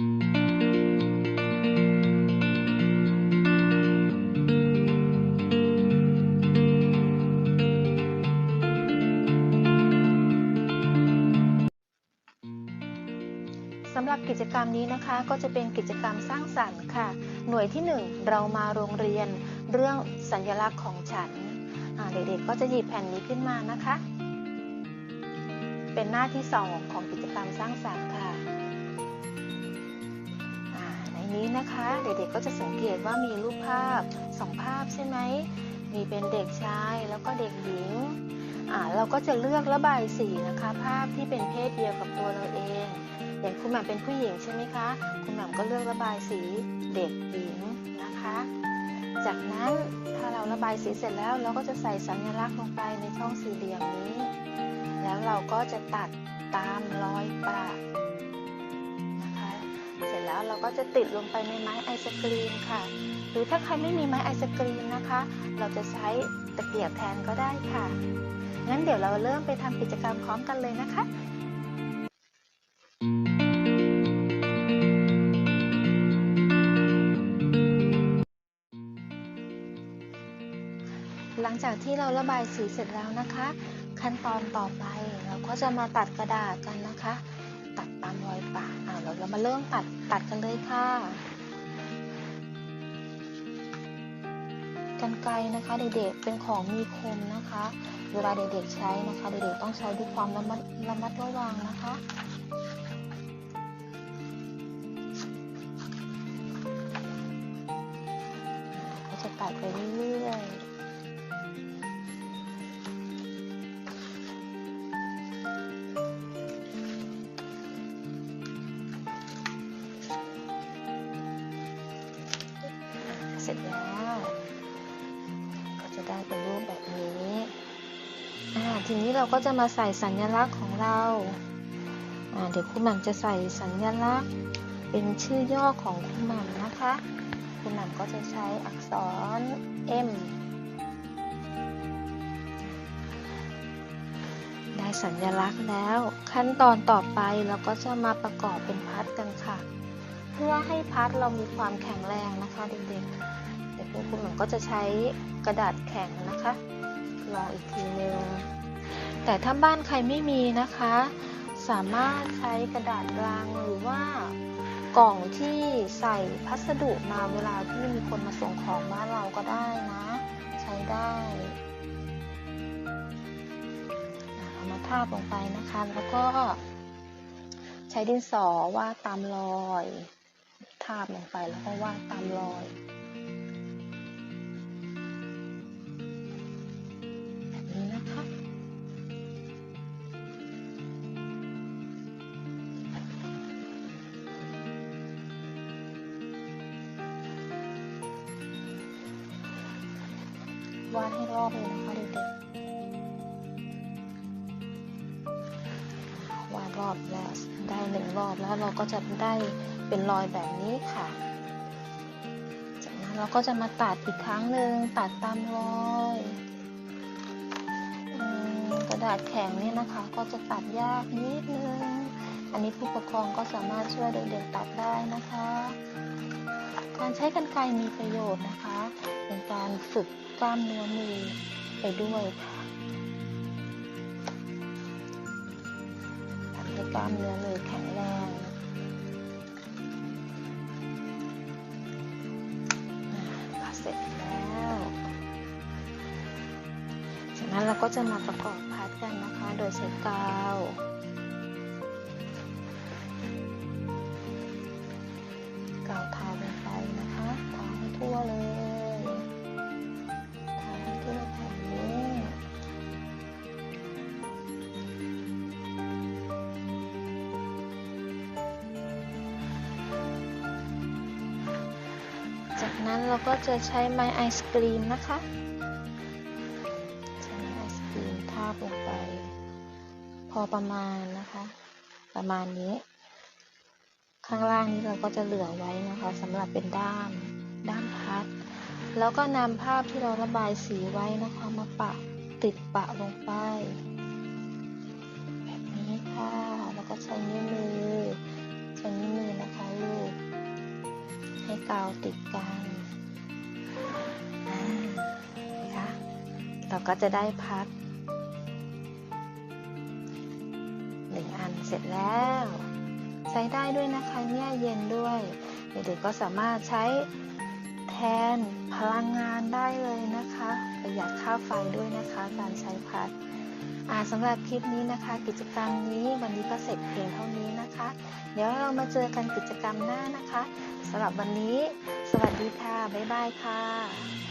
สำหรับกิจกรรมนี้นะคะก็จะเป็นกิจกรรมสร้างสรรค์ค่ะ หน่วยที่ 1 เรามาโรงเรียนเรื่องสัญลักษณ์ของฉัน เด็กๆก็จะหยิบแผ่นนี้ขึ้นมานะคะ เป็นหน้าที่ 2 ของกิจกรรมสร้างสรรค์ค่ะ นี้นะคะ เด็กๆก็จะสังเกตว่ามีรูปภาพ2ภาพใช่ไหม มีเป็นเด็กชายแล้วก็เด็กหญิงเราก็จะเลือกระบายสีนะคะ ภาพที่เป็นเพศเดียวกับตัวเราเอง อย่างคุณแหม่มเป็นผู้หญิงใช่ไหมคะคุณแหม่มก็เลือกระบายสีเด็กหญิงนะคะ จากนั้นถ้าเราระบายสีเสร็จแล้วเราก็จะใส่สัญลักษณ์ลงไปในช่องสี่เหลี่ยมนี้ แล้วเราก็จะตัดตามรอยประนะคะ เสร็จแล้วเราก็จะติดลงไปในไม้ไอศกรีมค่ะ หรือถ้าใครไม่มีไม้ไอศกรีมนะคะ เราจะใช้ตะเกียบแทนก็ได้ค่ะ งั้นเดี๋ยวเราเริ่มไปทำกิจกรรมพร้อมกันเลยนะคะหลังจากที่เราระบายสีเสร็จแล้วนะคะ ขั้นตอนต่อไปเราก็จะมาตัดกระดาษกันนะคะ ตัดตามรอยปาก อ่าเราเรามาเริ่มตัดตัดกันเลยค่ะกันไกรนะคะเด็กๆเป็นของมีคมนะคะ เวลาเด็กๆใช้นะคะเด็กๆต้องใช้ด้วยความระมัดระมัดระวังนะคะจะตัดไปเรื่อยๆ ร็จแล้วก็จะได้เป็นรูปแบบนี้ทีนี้เราก็จะมาใส่สัญลักษณ์ของเราเดี๋ยวคุณหม่ำจะใส่สัญลักษณ์ เป็นชื่อย่อของคุณหม่ำนะคะคุณหม่ำก็จะใช้อักษร M ได้สัญลักษณ์แล้ว ขั้นตอนต่อไปเราก็จะมาประกอบเป็นพัดกันค่ะ เพื่อให้พัดเรามีความแข็งแรงนะคะเด็กๆ คุณหมอก็จะใช้กระดาษแข็งนะคะลองอีกทีนึงแต่ถ้าบ้านใครไม่มีนะคะ สามารถใช้กระดาษรังหรือว่ากล่องที่ใส่พัสดุมาเวลาที่มีคนมาส่งของบ้านเราก็ได้นะ ใช้ได้เอามาทาบลงไปนะคะ แล้วก็ใช้ดินสอวาดตามรอย ทาบลงไปแล้วก็วาดตามรอย วาดให้รอบเลยนะคะเด็กๆวาดรอบแล้วได้หนึ่งรอบแล้วเราก็จะได้เป็นรอยแบบนี้ค่ะ จากนั้นเราก็จะมาตัดอีกครั้งหนึ่งตัดตามรอยอกระดาษแข็งเนี่ยนะคะ ก็จะตัดยากนิดนึง อันนี้ผู้ปกครองก็สามารถช่วยเด็กๆตัดได้นะคะ การใช้กรรไกรมีประโยชน์นะคะ เป็นการฝึก กล้ามเนื้อมือไปด้วยค่ะทำให้กล้ามเนื้อมือแข็งแรงอ่าเสร็จแล้วจากนั้นเราก็จะมาประกอบพัดกันนะคะ โดยใช้กาว นั้นเราก็จะใช้ไม้ไอศกรีมนะคะใช้ไม้ไอศกรีมทาบลงไป พอประมาณนะคะ ประมาณนี้ ข้างล่างนี้เราก็จะเหลือไว้นะคะสำหรับเป็นด้ามด้ามพัด แล้วก็นำภาพที่เราระบายสีไว้นะคะมาปะติดปะลงไป แบบนี้ค่ะ แล้วก็ใช้นิ้วมือ กาติดกันนะคะเราก็จะได้พัดหนึ่งอันเสร็จแล้ว ใช้ได้ด้วยนะคะเนี่ยเย็นด้วย เด็กๆก็สามารถใช้แทนพลังงานได้เลยนะคะ ประหยัดค่าไฟด้วยนะคะ การใช้พัด สำหรับคลิปนี้นะคะ กิจกรรมนี้วันนี้ก็เสร็จเพียงเท่านี้นะคะ เดี๋ยวเรามาเจอกันกิจกรรมหน้านะคะสำหรับวันนี้ สวัสดีค่ะ บ๊ายบายค่ะ